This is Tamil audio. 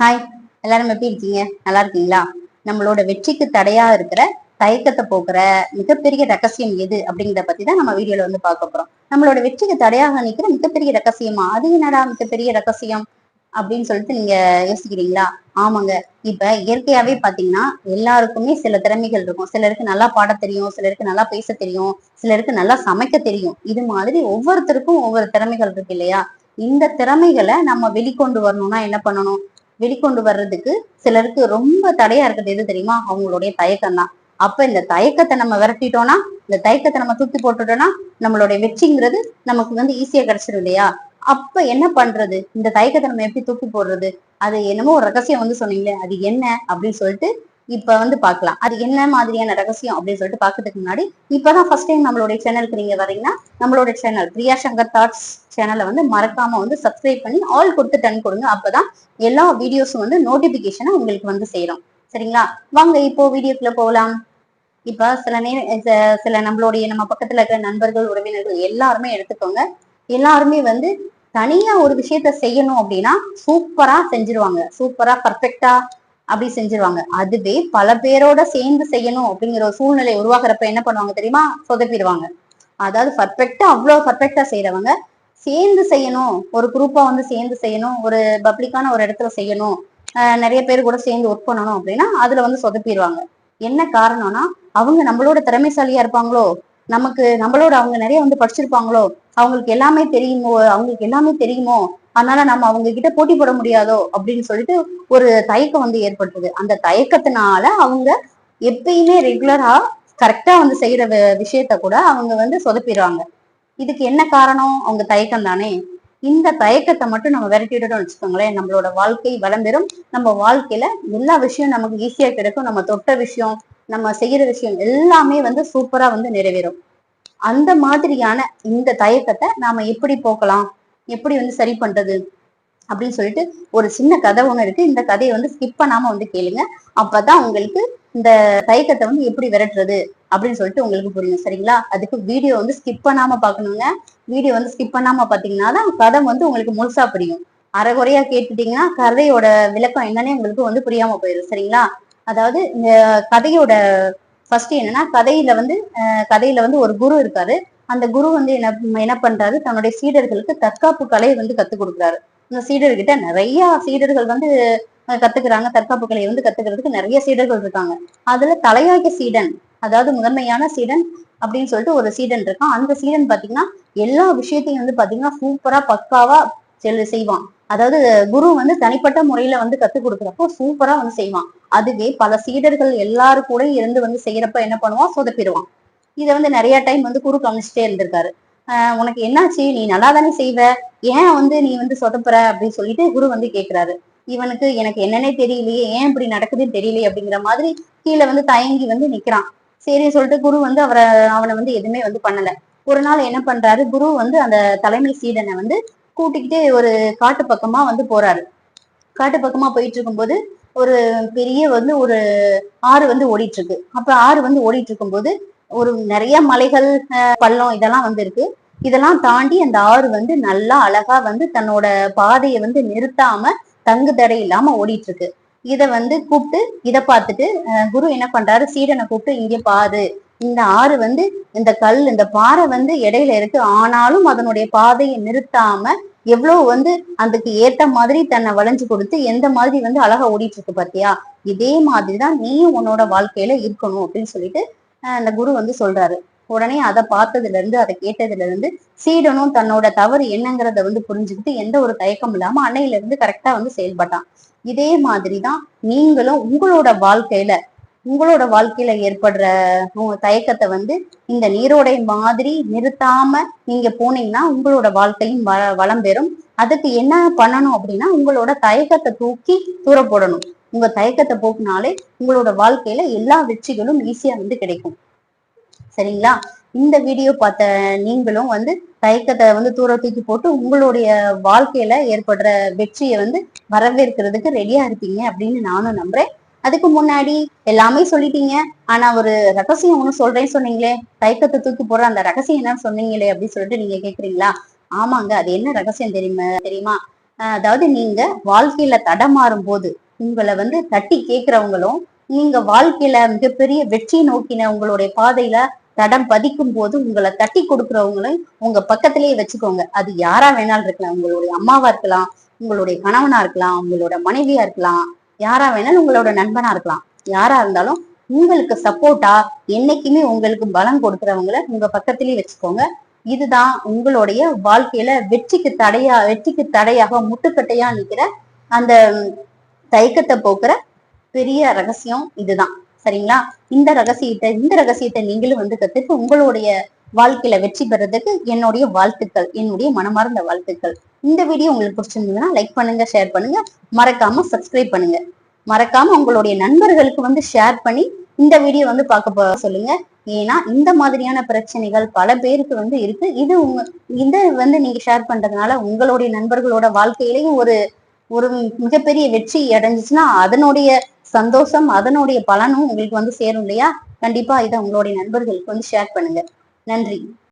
ஹாய் எல்லாரும் எப்படி இருக்கீங்க? நல்லா இருக்கீங்களா? நம்மளோட வெற்றிக்கு தடையா இருக்கிற தயக்கத்தை போக்குற மிகப்பெரிய ரகசியம் எது அப்படிங்கிறத பத்தி தான் நம்ம வீடியோல வந்து பார்க்க போறோம். நம்மளோட வெற்றிக்கு தடையாக நிக்கிற மிகப்பெரிய ரகசியமா? அது என்னடா மிகப்பெரிய ரகசியம் அப்படின்னு சொல்லிட்டு நீங்க யோசிக்கிறீங்களா? ஆமாங்க. இப்ப இயற்கையாவே பாத்தீங்கன்னா எல்லாருக்குமே சில திறமைகள் இருக்கும். சிலருக்கு நல்லா பாட தெரியும் சிலருக்கு நல்லா பேச தெரியும் சிலருக்கு நல்லா சமைக்க தெரியும். இது மாதிரி ஒவ்வொருத்தருக்கும் ஒவ்வொரு திறமைகள் இருக்கு இல்லையா? இந்த திறமைகளை நம்ம வெளிக்கொண்டு வரணும்னா என்ன பண்ணணும்? வெளிக்கொண்டு வர்றதுக்கு சிலருக்கு ரொம்ப தடையா இருக்கிறது எது தெரியுமா? அவங்களுடைய தயக்கம் தான் அப்ப இந்த தயக்கத்தை நம்ம விரட்டிட்டோம்னா இந்த தயக்கத்தை நம்ம தூக்கி போட்டுட்டோம்னா நம்மளுடைய வெற்றிங்கிறது நமக்கு வந்து ஈஸியா கிடைச்சிடும் இல்லையா? அப்ப என்ன பண்றது? இந்த தயக்கத்தை நம்ம எப்படி தூக்கி போடுறது? அது என்னமோ ஒரு ரகசியம் வந்து சொன்னீங்களே அது என்ன? அப்படின்னு சொல்லிட்டு இப்ப வந்து பார்க்கலாம். அது என்ன மாதிரியான ரகசியம் அப்படின்னு சொல்லிட்டு பாக்கிறதுக்கு முன்னாடி இப்பதான் ஃபர்ஸ்ட் டைம் நம்மளுடைய சேனலுக்கு நீங்க வரீங்கன்னா நம்மளோட சேனல் பிரியா சங்கர் தாட்ஸ் சேனலை வந்து மறக்காம வந்து சப்ஸ்கிரைப் பண்ணி ஆல் கொடுத்து டன் கொடுங்க. அப்பதான் எல்லா வீடியோஸும் வந்து நோட்டிபிகேஷனை உங்களுக்கு வந்து சேரும். சரிங்களா? வாங்க இப்போ வீடியோக்குள்ள போகலாம் இப்ப சில நேரம் சில நம்மளுடைய நம்ம பக்கத்துல இருக்கிற நண்பர்கள் உறவினர்கள் எல்லாருமே எடுத்துக்கோங்க. எல்லாருமே வந்து தனியா ஒரு விஷயத்த செய்யணும் அப்படின்னா சூப்பரா செஞ்சிருவாங்க. சூப்பரா பர்ஃபெக்டா அப்படி செஞ்சிருவாங்க. அதுவே பல பேரோட சேர்ந்து செய்யணும் அப்படிங்கிற ஒரு சூழ்நிலை உருவாகிறப்ப என்ன பண்ணுவாங்க தெரியுமா? சொதப்பிடுவாங்க. அதாவது பர்ஃபெக்டா அவ்வளவு பர்ஃபெக்டா செய்யறவங்க சேர்ந்து செய்யணும். ஒரு குரூப்பா வந்து சேர்ந்து செய்யணும். ஒரு பப்ளிக்கான ஒரு இடத்துல செய்யணும். நிறைய பேர் கூட சேர்ந்து ஒர்க் பண்ணணும் அப்படின்னா அதுல வந்து சொதப்பிடுவாங்க. என்ன காரணம்னா அவங்க நம்மளோட திறமைசாலியா இருப்பாங்களோ நமக்கு நம்மளோட அவங்க நிறைய வந்து படிச்சிருப்பாங்களோ அவங்களுக்கு எல்லாமே தெரியுமோ அவங்களுக்கு எல்லாமே தெரியுமோ அதனால நம்ம அவங்க கிட்ட போட்டி போட முடியாதோ அப்படின்னு சொல்லிட்டு ஒரு தயக்கம் வந்து ஏற்பட்டுருது அந்த தயக்கத்தினால அவங்க எப்பயுமே ரெகுலரா கரெக்டா வந்து செய்யற விஷயத்த கூட அவங்க வந்து சொதப்பிடுறாங்க இதுக்கு என்ன காரணம்? அவங்க தயக்கம் தானே. இந்த தயக்கத்தை மட்டும் நம்ம விரட்டிடணும்னு வச்சுக்கோங்களேன். நம்மளோட வாழ்க்கை வளம் பெறும். நம்ம வாழ்க்கையில எல்லா விஷயம் நமக்கு ஈஸியா கிடைக்கும். நம்ம தொட்ட விஷயம் நம்ம செய்யற விஷயம் எல்லாமே வந்து சூப்பரா வந்து நிறைவேறும். அந்த மாதிரியான இந்த தயக்கத்தை நாம எப்படி போக்கலாம்? எப்படி வந்து சரி பண்றது அப்படின்னு சொல்லிட்டு ஒரு சின்ன கதை ஒன்று இருக்கு. இந்த கதையை வந்து ஸ்கிப் பண்ணாம வந்து கேளுங்க. அப்பதான் உங்களுக்கு இந்த தயக்கத்தை வந்து எப்படி விரட்டுறது அப்படின்னு சொல்லிட்டு உங்களுக்கு புரியும். சரிங்களா? அதுக்கு வீடியோ வந்து ஸ்கிப் பண்ணாம பாக்கணுங்க வீடியோ வந்து ஸ்கிப் பண்ணாம பாத்தீங்கன்னா தான் கதை வந்து உங்களுக்கு முழுசா புரியும். அரைகுறையா கேட்டுட்டீங்கன்னா கதையோட விளக்கம் என்னன்னே உங்களுக்கு வந்து புரியாம போயிடும். சரிங்களா? அதாவது இந்த கதையோட ஃபர்ஸ்ட் என்னன்னா கதையில வந்து கதையில வந்து ஒரு குரு இருக்காரு. அந்த குரு வந்து என்ன என்ன பண்றாரு? தன்னுடைய சீடர்களுக்கு தற்காப்பு கலையை வந்து கத்துக் கொடுக்குறாரு. இந்த சீடர்கிட்ட நிறைய சீடர்கள் வந்து கத்துக்கிறாங்க. தற்காப்பு கலையை வந்து கத்துக்கிறதுக்கு நிறைய சீடர்கள் இருக்காங்க. அதுல தலையாய சீடன் அதாவது முதன்மையான சீடன் அப்படின்னு சொல்லிட்டு ஒரு சீடன் இருக்கான். அந்த சீடன் பாத்தீங்கன்னா எல்லா விஷயத்தையும் வந்து பாத்தீங்கன்னா சூப்பரா பக்காவா செல் செய்வான். அதாவது குரு வந்து தனிப்பட்ட முறையில வந்து கத்துக் கொடுக்குறப்போ சூப்பரா வந்து செய்வான். அதுவே பல சீடர்கள் எல்லாரு கூட இருந்து வந்து செய்யறப்ப என்ன பண்ணுவான்? சொதப்பிடுவான். இதை வந்து நிறைய டைம் வந்து குரு கவனிச்சுட்டே இருந்திருக்காரு. உனக்கு என்னாச்சு? நீ நல்லா தானே செய்வ? ஏன் வந்து நீ வந்து சொதப்புற? அப்படின்னு சொல்லிட்டு குரு வந்து கேக்குறாரு. இவனுக்கு எனக்கு என்னன்னே தெரியலையே ஏன் இப்படி நடக்குதுன்னு தெரியலையே அப்படிங்கிற மாதிரி கீழே வந்து தயங்கி வந்து நிக்கிறான். சரின்னு சொல்லிட்டு குரு வந்து அவரை அவனை வந்து எதுவுமே வந்து பண்ணல. ஒரு நாள் என்ன பண்றாரு? குரு வந்து அந்த தலைமை சீடனை வந்து கூட்டிக்கிட்டு ஒரு காட்டு பக்கமா வந்து போறாரு. காட்டு பக்கமா போயிட்டு இருக்கும்போது ஒரு பெரிய வந்து ஒரு ஆறு வந்து ஓடிட்டு இருக்கு. அப்ப ஆறு வந்து ஓடிட்டு இருக்கும்போது ஒரு நிறைய மலைகள் பள்ளம் இதெல்லாம் வந்து இருக்கு இதெல்லாம் தாண்டி அந்த ஆறு வந்து நல்லா அழகா வந்து தன்னோட பாதையை வந்து நிறுத்தாம தங்கு தடை இல்லாம ஓடிட்டு இருக்கு இதை வந்து கூப்பிட்டு இதை பார்த்துட்டு குரு என்ன பண்றாரு? சீடனை கூப்பிட்டு இங்கே பாரு. இந்த ஆறு வந்து இந்த கல் இந்த பாறை வந்து இடையில இருக்கு. ஆனாலும் அதனுடைய பாதையை நிறுத்தாம எவ்வளவு வந்து அதுக்கு ஏத்த மாதிரி தன்னை வளைஞ்சு கொடுத்து எந்த மாதிரி வந்து அழகா ஓடிட்டு இருக்கு பாத்தியா? இதே மாதிரிதான் நீயும் உன்னோட வாழ்க்கையில இருக்கணும். அப்படின்னு சொல்லிட்டு அந்த குரு வந்து சொல்றாரு. உடனே அதை பார்த்ததுல இருந்து அதை கேட்டதுல இருந்து சீடனும் தன்னோட தவறு என்னங்கிறத வந்து புரிஞ்சுக்கிட்டு எந்த ஒரு தயக்கம் இல்லாம அன்னையில இருந்து கரெக்டா வந்து செயல்பட்டான். இதே மாதிரிதான் நீங்களும் உங்களோட வாழ்க்கையில உங்களோட வாழ்க்கையில ஏற்படுற தயக்கத்தை வந்து இந்த நீரோடை மாதிரி நிறுத்தாம நீங்க போனீங்கன்னா உங்களோட வாழ்க்கையும் வ வளம் பெறும். அதுக்கு என்ன பண்ணணும் அப்படின்னா உங்களோட தயக்கத்தை தூக்கி தூர போடணும் உங்க தயக்கத்தை போக்குனாலே உங்களோட வாழ்க்கையில எல்லா வெற்றிகளும் ஈஸியா வந்து கிடைக்கும். சரிங்களா? இந்த வீடியோ பார்த்த நீங்களும் வந்து தயக்கத்தை வந்து தூர தூக்கி போட்டு உங்களுடைய வாழ்க்கையில ஏற்படுற வெற்றியை வந்து வரவேற்கிறதுக்கு ரெடியா இருப்பீங்க அப்படின்னு நானும் நம்புறேன். அதுக்கு முன்னாடி எல்லாமே சொல்லிட்டீங்க. ஆனா ஒரு ரகசியம் ஒண்ணு சொல்றேன்னு சொன்னீங்களே தயக்கத்தை தூக்கி போடுற அந்த ரகசியம் என்ன சொன்னீங்களே அப்படின்னு சொல்லிட்டு நீங்க கேக்குறீங்களா? ஆமாங்க அது என்ன ரகசியம் தெரியுமா தெரியுமா? அதாவது நீங்க வாழ்க்கையில தடமாறும் போது உங்களை வந்து தட்டி கேட்கிறவங்களும் நீங்க வாழ்க்கையில மிகப்பெரிய வெற்றி நோக்கின உங்களுடைய பாதையில தடம் பதிக்கும் போது உங்களை தட்டி கொடுக்கறவங்களையும் உங்க பக்கத்திலேயே வச்சுக்கோங்க. அது யாரா வேணாலும் இருக்கலாம். உங்களுடைய அம்மாவா இருக்கலாம் உங்களுடைய கணவனா இருக்கலாம் உங்களோட மனைவியா இருக்கலாம் யாரா வேணாலும் உங்களோட நண்பனா இருக்கலாம். யாரா இருந்தாலும் உங்களுக்கு சப்போர்ட்டா என்னைக்குமே உங்களுக்கு பலம் கொடுக்குறவங்கள உங்க பக்கத்திலேயே வச்சுக்கோங்க. இதுதான் உங்களுடைய வாழ்க்கையில வெற்றிக்கு தடையா வெற்றிக்கு தடையாக முட்டுக்கட்டையா நிக்கிற அந்த தயக்கத்தை போக்குற பெரிய ரகசியம் இதுதான். சரிங்களா? இந்த ரகசியத்தை இந்த ரகசியத்தை நீங்களும் வந்து கத்துட்டு உங்களுடைய வாழ்க்கையில வெற்றி பெறதுக்கு என்னுடைய வாழ்த்துக்கள் என்னுடைய மனமார்ந்த வாழ்த்துக்கள். இந்த வீடியோ உங்களுக்கு பிடிச்சிருந்ததுன்னா லைக் பண்ணுங்க ஷேர் பண்ணுங்க. மறக்காம சப்ஸ்கிரைப் பண்ணுங்க. மறக்காம உங்களுடைய நண்பர்களுக்கு வந்து ஷேர் பண்ணி இந்த வீடியோ வந்து பார்க்க போக சொல்லுங்க. ஏன்னா இந்த மாதிரியான பிரச்சனைகள் பல பேருக்கு வந்து இருக்கு. இது உங்க இதை வந்து நீங்க ஷேர் பண்றதுனால உங்களுடைய நண்பர்களோட வாழ்க்கையிலையும் ஒரு ஒரு மிகப்பெரிய வெற்றி அடைஞ்சிச்சுன்னா அதனுடைய சந்தோஷம் அதனுடைய பலனும் உங்களுக்கு வந்து சேரும் இல்லையா? கண்டிப்பா இதை உங்களுடைய நண்பர்களுக்கு வந்து ஷேர் பண்ணுங்க. நன்றி.